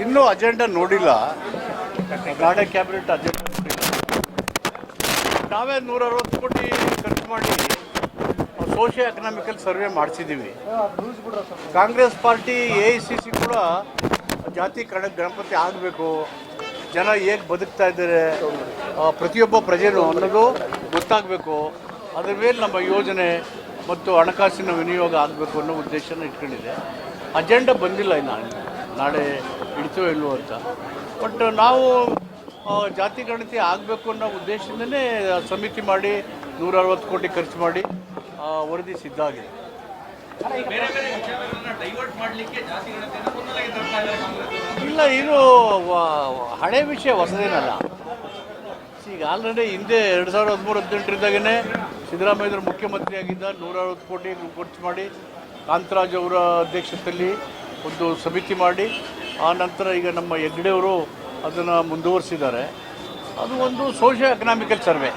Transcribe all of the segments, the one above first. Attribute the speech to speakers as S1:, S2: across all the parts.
S1: ಇನ್ನೂ ಅಜೆಂಡಾ ನೋಡಿಲ್ಲ. ನಾಳೆ ಕ್ಯಾಬಿನೆಟ್ ಅಜೆಂಡಾ ನೋಡಿಲ್ಲ. ನಾವೇ ನೂರ ಅರವತ್ತು ಕೋಟಿ ಖರ್ಚು ಮಾಡಿ socio economical survey ಮಾಡಿಸಿದ್ದೀವಿ Congress party A I C C ಕೂಡ ಜಾತಿ ಕಣ ಗಣಪತಿ ಆಗಬೇಕು. ಜನ ಹೇಗೆ ಬದುಕ್ತಾ ಇದ್ದಾರೆ ಪ್ರತಿಯೊಬ್ಬ ಪ್ರಜೆನೂ ಅನ್ನೋದು ಗೊತ್ತಾಗಬೇಕು. ಅದರ ಮೇಲೆ ನಮ್ಮ ಯೋಜನೆ ಮತ್ತು ಹಣಕಾಸಿನ ವಿನಿಯೋಗ ಆಗಬೇಕು ಅನ್ನೋ ಉದ್ದೇಶನ ಇಟ್ಕೊಂಡಿದೆ. ಅಜೆಂಡಾ ಬಂದಿಲ್ಲ ಇನ್ನು. ನಾಳೆ ಹಿಡಿತೋ ಇಲ್ವೋ ಅಂತ. ಬಟ್ ನಾವು ಜಾತಿ ಗಣತಿ ಆಗಬೇಕು ಅನ್ನೋ ಉದ್ದೇಶದಿಂದನೇ ಸಮಿತಿ ಮಾಡಿ ನೂರ ಅರವತ್ತು ಕೋಟಿ ಖರ್ಚು ಮಾಡಿ ವರದಿ ಸಿದ್ಧ ಆಗಿದೆ. ಇಲ್ಲ ಇದು ಹಳೆ ವಿಷಯ ಹೊಸದೇನಲ್ಲ. ಈಗ ಆಲ್ರೆಡಿ ಹಿಂದೆ ಎರಡು ಸಾವಿರದ ಹದಿಮೂರು ಹದಿನೆಂಟರಿಂದಾಗೇ ಸಿದ್ದರಾಮಯ್ಯವರು ಮುಖ್ಯಮಂತ್ರಿಯಾಗಿದ್ದ ನೂರ ಅರವತ್ತು ಕೋಟಿ ಖರ್ಚು ಮಾಡಿ ಕಾಂತರಾಜ್ ಅವರ ಅಧ್ಯಕ್ಷತೆಯಲ್ಲಿ ಒಂದು ಸಮಿತಿ ಮಾಡಿ ಆ ನಂತರ ಈಗ ನಮ್ಮ ಹೆಗ್ಡೆಯವರು ಅದನ್ನು ಮುಂದುವರಿಸಿದ್ದಾರೆ. ಅದು ಒಂದು ಸೋಷಿಯೋ ಎಕನಾಮಿಕಲ್ ಸರ್ವೆ.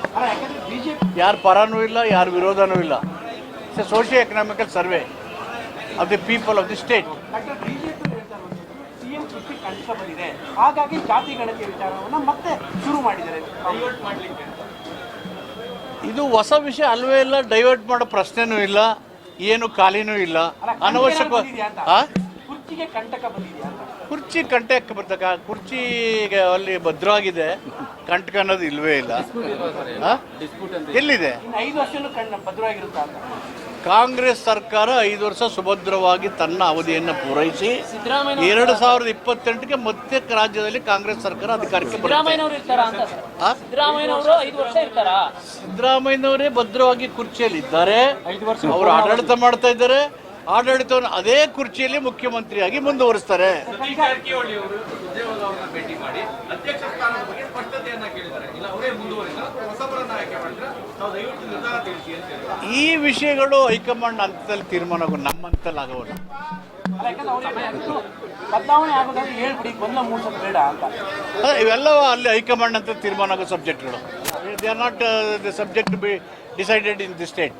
S1: ಯಾರು ಪರಾನೂ ಇಲ್ಲ ಯಾರು ವಿರೋಧನೂ ಇಲ್ಲ. It's a socio economical survey of the people of the state
S2: ಬಂದಿದೆ ಹಾಗಾಗಿ ಜಾತಿ ಗಣತಿ ವಿಚಾರವನ್ನ ಮತ್ತೆ ಶುರು ಮಾಡಿದ್ದಾರೆ.
S1: ಇದು ಹೊಸ ವಿಷಯ ಅಲ್ವೇ ಇಲ್ಲ ಡೈವರ್ಟ್ ಮಾಡೋ ಪ್ರಶ್ನೆನೂ ಇಲ್ಲ ಏನು ಖಾಲಿನೂ ಇಲ್ಲ. ಅನವಶ್ಯಕ?
S2: ಕುರ್ಚಿಗೆ ಕಂಟಕ ಬಂದಿದೆಯಾ
S1: ಕುರ್ಚಿ ಕಂಟಕ್ಕೆ ಬರ್ತಕ್ಕ ಕುರ್ಚಿಗೆ ಅಲ್ಲಿ ಭದ್ರವಾಗಿದೆ. ಕಂಟಕ ಅನ್ನೋದು ಇಲ್ವೇ ಇಲ್ಲ. ಆ? ಎಲ್ಲಿದೆ?
S2: ಇನ್ನು ಐದು ವರ್ಷನೂ ಕಣ್ಣ ಭದ್ರವಾಗಿರುತ್ತಾ ಅಂತ.
S1: ಕಾಂಗ್ರೆಸ್ ಸರ್ಕಾರ ಐದು ವರ್ಷ ಸುಭದ್ರವಾಗಿ ತನ್ನ ಅವಧಿಯನ್ನು ಪೂರೈಸಿ ಎರಡು ಸಾವಿರದ ಇಪ್ಪತ್ತೆಂಟಕ್ಕೆ ಮತ್ತೆ ರಾಜ್ಯದಲ್ಲಿ ಕಾಂಗ್ರೆಸ್ ಸರ್ಕಾರ ಅಧಿಕಾರಕ್ಕೆ ಬರುತ್ತೆ.
S3: ಸಿದ್ದರಾಮಯ್ಯನವರು ಇರ್ತಾರ ಅಂತ? ಸರ್
S1: ಆ?
S3: ಸಿದ್ದರಾಮಯ್ಯನವರು ಐದು ವರ್ಷ ಇರ್ತಾರ?
S1: ಸಿದ್ದರಾಮಯ್ಯನವರೇ ಭದ್ರವಾಗಿ ಕುರ್ಚಿಯಲ್ಲಿ ಇದ್ದಾರೆ ಅವರು ಆಡಳಿತ ಮಾಡ್ತಾ ಇದ್ದಾರೆ. ಆಡಳಿತವನ್ನು ಅದೇ ಕುರ್ಚಿಯಲ್ಲಿ ಮುಖ್ಯಮಂತ್ರಿಯಾಗಿ ಮುಂದುವರಿಸ್ತಾರೆ.
S4: ಸತೀಶ್ ಜಾರಕಿಹೊಳಿ ಅವರು ಅವರನ್ನ ಭೇಟಿ ಮಾಡಿ ಅಧ್ಯಕ್ಷ ಸ್ಥಾನದ ಬಗ್ಗೆ ಸ್ಪಷ್ಟತೆಯನ್ನ ಕೇಳಿದ್ದಾರೆ. ಇಲ್ಲ ಅವರೇ ಮುಂದುವರಿದ ಹೊಸಬರನ್ನ ಆಯ್ಕೆ ಮಾಡಿದ್ರೆ ನಾವು ದಯವಿಟ್ಟು ನಿರ್ಧಾರ ಅಂತ ಹೇಳಿದ್ರು
S1: ಈ ವಿಷಯಗಳು ಹೈಕಮಾಂಡ್ ಹಂತದಲ್ಲಿ ತೀರ್ಮಾನಗಳು ನಮ್ಮ ಹಂತದಲ್ಲಿ ಆಗೋಲ್ಲ. ಇವೆಲ್ಲವೂ ಅಲ್ಲಿ ಹೈಕಮಾಂಡ್ ಅಂತ ತೀರ್ಮಾನ ಆಗೋ ಸಬ್ಜೆಕ್ಟ್ಗಳು they are not the subject be decided in the state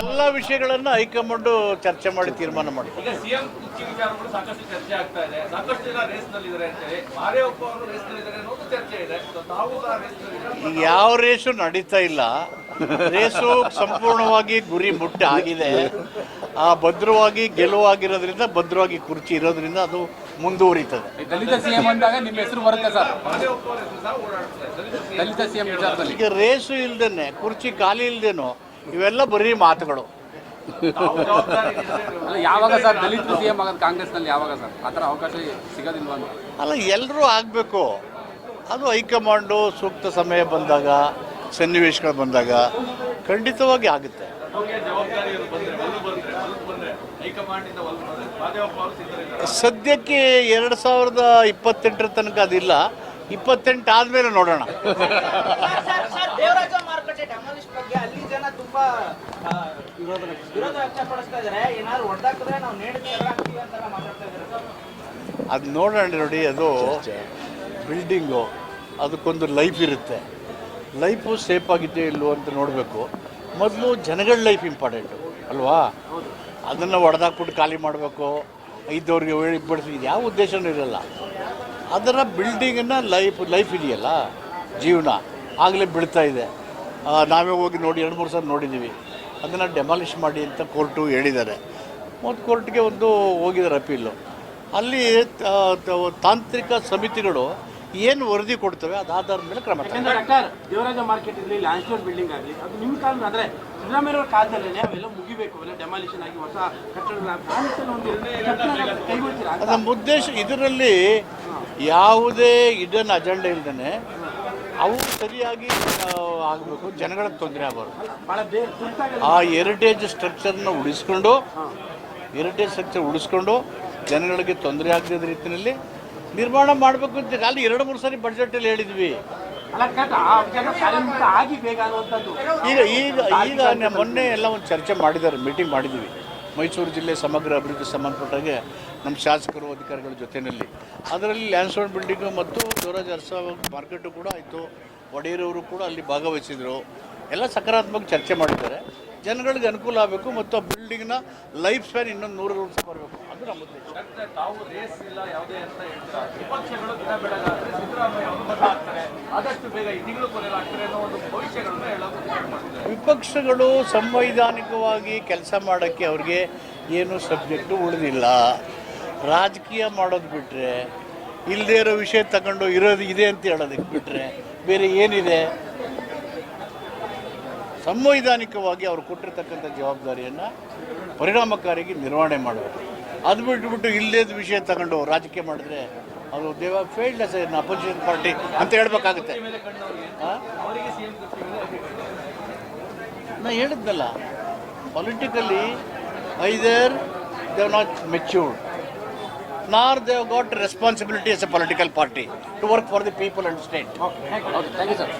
S1: ಎಲ್ಲ ವಿಷಯಗಳನ್ನ ಹೈಕಮಾಂಡು ಚರ್ಚೆ ಮಾಡಿ ತೀರ್ಮಾನ ಮಾಡಿ. ಯಾವ ರೇಸು ನಡೀತಾ ಇಲ್ಲ. ರೇಸು ಸಂಪೂರ್ಣವಾಗಿ ಗುರಿ ಮುಟ್ಟ ಆಗಿದೆ ಆ ಭದ್ರವಾಗಿ ಗೆಲುವಾಗಿರೋದ್ರಿಂದ ಭದ್ರವಾಗಿ ಕುರ್ಚಿ ಇರೋದ್ರಿಂದ ಅದು ಮುಂದುವರಿತದೆ.
S5: ದಲಿತ ಸಿಎಂ ಅಂದಾಗ ನಿಮ್ಮ ಹೆಸರು ಬರುತ್ತೆ ಸರ್.
S4: ದಲಿತ
S5: ಸಿಎಂ ವಿಚಾರದಲ್ಲಿ.
S1: ಈಗ ರೇಸು ಇಲ್ದೇನೆ ಕುರ್ಚಿ ಖಾಲಿ ಇಲ್ದೇನೋ ಇವೆಲ್ಲ ಬರೀ ಮಾತುಗಳು.
S5: ಅಲ್ಲ ಯಾವಾಗ ಸರ್ ದಲಿತ ಸಿಎಂ ಆಗೋದು ಕಾಂಗ್ರೆಸ್ನಲ್ಲಿ ಯಾವಾಗ ಸರ್? ಆ ಥರ ಅವಕಾಶ ಸಿಗೋದಿಲ್ವಾ ಅಂತ.
S1: ಅಲ್ಲ ಎಲ್ಲರೂ ಆಗಬೇಕು. ಅದು ಹೈಕಮಾಂಡು ಸೂಕ್ತ ಸಮಯ ಬಂದಾಗ ಸನ್ನಿವೇಶಗಳು ಬಂದಾಗ ಖಂಡಿತವಾಗಿ ಆಗುತ್ತೆ. ಸದ್ಯಕ್ಕೆ ಎರಡು ಸಾವಿರದ ಇಪ್ಪತ್ತೆಂಟರ ತನಕ ಅದಿಲ್ಲ. ಇಪ್ಪತ್ತೆಂಟು ಆದಮೇಲೆ ನೋಡೋಣ.
S6: ದೇವರಾಜ ಮಾರುಕಟ್ಟೆ ಡೆಮಾಲಿಷ್ ಬಗ್ಗೆ ಅಲ್ಲಿ ಜನ ತುಂಬಾ ಆ, ವಿರೋಧ ವ್ಯಕ್ತಪಡಿಸ್ತಾ ಇದಾರೆ ಏನಾದ್ರು ಹೊಡೆದಾಕಿದ್ರೆ ನಾವು ನೇಣು ಹಾಕ್ತೀವಿ ಅಂತ ಮಾತಾಡ್ತಾ ಇದ್ದಾರೆ
S1: ಅದು ನೋಡೋಣ ನೋಡಿ ಅದು ಬಿಲ್ಡಿಂಗು ಅದಕ್ಕೊಂದು ಲೈಫ್ ಇರುತ್ತೆ. ಲೈಫು ಸೇಫ್ ಆಗಿದೆಯೋ ಇಲ್ಲೋ ಅಂತ ನೋಡಬೇಕು. ಮೊದಲು ಜನಗಳ ಲೈಫ್ ಇಂಪಾರ್ಟೆಂಟು. ಅಲ್ವಾ? ಅದನ್ನು ಒಡೆದಾಕ್ಬಿಟ್ಟು ಖಾಲಿ ಮಾಡಬೇಕು, ಇದ್ದವ್ರಿಗೆ ಹೇಳಿ ಬಡಿಸಿ ಯಾವ ಉದ್ದೇಶನೂ ಇರಲ್ಲ. ಅದರ ಬಿಲ್ಡಿಂಗನ್ನು ಲೈಫ್ ಲೈಫ್ ಇದೆಯಲ್ಲ, ಜೀವನ. ಆಗಲೇ ಬೀಳ್ತಾ ಇದೆ. ನಾವೇ ಹೋಗಿ ನೋಡಿ, ಎರಡು ಮೂರು ಸಲ ನೋಡಿದ್ದೀವಿ ಅದನ್ನು ಡೆಮಾಲಿಷ್ ಮಾಡಿ ಅಂತ ಕೋರ್ಟು ಹೇಳಿದ್ದಾರೆ. ಮತ್ತು ಕೋರ್ಟ್ಗೆ ಒಂದು ಹೋಗಿದ್ದಾರೆ ಅಪೀಲು ಅಲ್ಲಿ ತಾಂತ್ರಿಕ ಸಮಿತಿಗಳು ಏನು ವರದಿ ಕೊಡ್ತವೆ ಅದು ಆಧಾರದ ಮೇಲೆ ಕ್ರಮ
S2: ದೇವರಾಜ ಮಾರ್ಕೆಟ್ ಇರಲಿ ಬಿಲ್ಡಿಂಗ್ ಆಗಲಿ, ಅದು ನಿಮ್ಮ ಕಾಲ ಅಂದ್ರೆ ಕಾಲದಲ್ಲೇ ಅವೆಲ್ಲ ಮುಗಿಬೇಕು ಅವೆಲ್ಲ ಡೆಮಾಲಿಷನ್ ಆಗಿ ಹೊಸ ಕಟ್ಟಡ
S1: ನಮ್ಮ ಉದ್ದೇಶ ಇದರಲ್ಲಿ ಯಾವುದೇ ಇದನ್ನು ಅಜೆಂಡಾ ಇಲ್ದೇ ಅವು ಸರಿಯಾಗಿ ಆಗಬೇಕು. ಜನಗಳಿಗೆ ತೊಂದರೆ ಆಗಬಾರ್ದು. ಆ ಹೆರಿಟೇಜ್ ಸ್ಟ್ರಕ್ಚರ್ನ ಉಳಿಸ್ಕೊಂಡು ಹೆರಿಟೇಜ್ ಸ್ಟ್ರಕ್ಚರ್ ಉಳಿಸ್ಕೊಂಡು ಜನಗಳಿಗೆ ತೊಂದರೆ ಆಗದ ರೀತಿಯಲ್ಲಿ ನಿರ್ಮಾಣ ಮಾಡಬೇಕು ಅಂತ ಅಲ್ಲಿ ಎರಡು ಮೂರು ಸಾರಿ ಬಡ್ಜೆಟಲ್ಲಿ ಹೇಳಿದ್ವಿ. ಈಗ ಈಗ ಈಗ ಮೊನ್ನೆ ಎಲ್ಲ ಒಂದು ಚರ್ಚೆ ಮಾಡಿದ್ದಾರೆ ಮೀಟಿಂಗ್ ಮಾಡಿದ್ದೀವಿ. ಮೈಸೂರು ಜಿಲ್ಲೆ ಸಮಗ್ರ ಅಭಿವೃದ್ಧಿ ಸಂಬಂಧಪಟ್ಟಾಗೆ ನಮ್ಮ ಶಾಸಕರು, ಅಧಿಕಾರಿಗಳ ಜೊತೆಯಲ್ಲಿ. ಅದರಲ್ಲಿ ಲ್ಯಾಂಡ್ಸ್ಟೋನ್ ಬಿಲ್ಡಿಂಗು ಮತ್ತು ದೇವರಾಜ ಅರ್ಸ ಮಾರ್ಕೆಟು ಕೂಡ ಆಯಿತು. ಒಡೆಯರವರು ಕೂಡ ಅಲ್ಲಿ ಭಾಗವಹಿಸಿದರು. ಎಲ್ಲ ಸಕಾರಾತ್ಮಕ ಚರ್ಚೆ ಮಾಡಿದ್ದಾರೆ. ಜನಗಳಿಗೆ ಅನುಕೂಲ ಆಗಬೇಕು ಮತ್ತು ಆ ಬಿಲ್ಡಿಂಗ್ನ ಲೈಫ್ ಸ್ಪ್ಯಾನ್ ಇನ್ನೊಂದು ನೂರು ವರ್ಷ ಬರಬೇಕು. ಅದು ನಮ್ಮ ಉದ್ದೇಶ
S4: ತಾವು ರೇಸ್ ಇಲ್ಲ ಯಾವುದೇ ಅಂತ ಹೇಳ್ತೀರಾ? ವಿಪಕ್ಷಗಳು ದಿನ ಬೆಳಗಾದ್ರೆ ಸಿದ್ದರಾಮಯ್ಯ ಅವರು ಬದಲಾಗ್ತಾರೆ ಆದಷ್ಟು ಬೇಗ ಈ ತಿಂಗಳು ಕೊನೆಲಾಗ್ತಾರೆ ಅನ್ನೋ ಒಂದು ಭವಿಷ್ಯಗಳನ್ನ ಹೇಳೋದು ಮಾಡ್ತಿದ್ದಾರೆ
S1: ವಿಪಕ್ಷಗಳು ಸಂವೈಧಾನಿಕವಾಗಿ ಕೆಲಸ ಮಾಡೋಕ್ಕೆ ಅವ್ರಿಗೆ ಏನು ಸಬ್ಜೆಕ್ಟು ಉಳಿದಿಲ್ಲ. ರಾಜಕೀಯ ಮಾಡೋದು ಬಿಟ್ಟರೆ ಇಲ್ಲದೇ ಇರೋ ವಿಷಯ ತಗೊಂಡು ಇರೋದು ಇದೆ ಅಂತ ಹೇಳೋದಕ್ಕೆ ಬಿಟ್ಟರೆ ಬೇರೆ ಏನಿದೆ? ಸಂವೈಧಾನಿಕವಾಗಿ ಅವ್ರು ಕೊಟ್ಟಿರ್ತಕ್ಕಂಥ ಜವಾಬ್ದಾರಿಯನ್ನು ಪರಿಣಾಮಕಾರಿಯಾಗಿ ನಿರ್ವಹಣೆ ಮಾಡಬೇಕು ಅದು ಬಿಟ್ಬಿಟ್ಟು ಇಲ್ಲದ ವಿಷಯ ತಗೊಂಡು ರಾಜಕೀಯ ಮಾಡಿದ್ರೆ ಅವರು they've failed as an opposition party ಅಂತ ಹೇಳ್ಬೇಕಾಗುತ್ತೆ. ನಾ ಹೇಳಿದ್ನಲ್ಲ politically either they've not matured nor they've got responsibility as a political party to work for the people and state
S5: thank you sir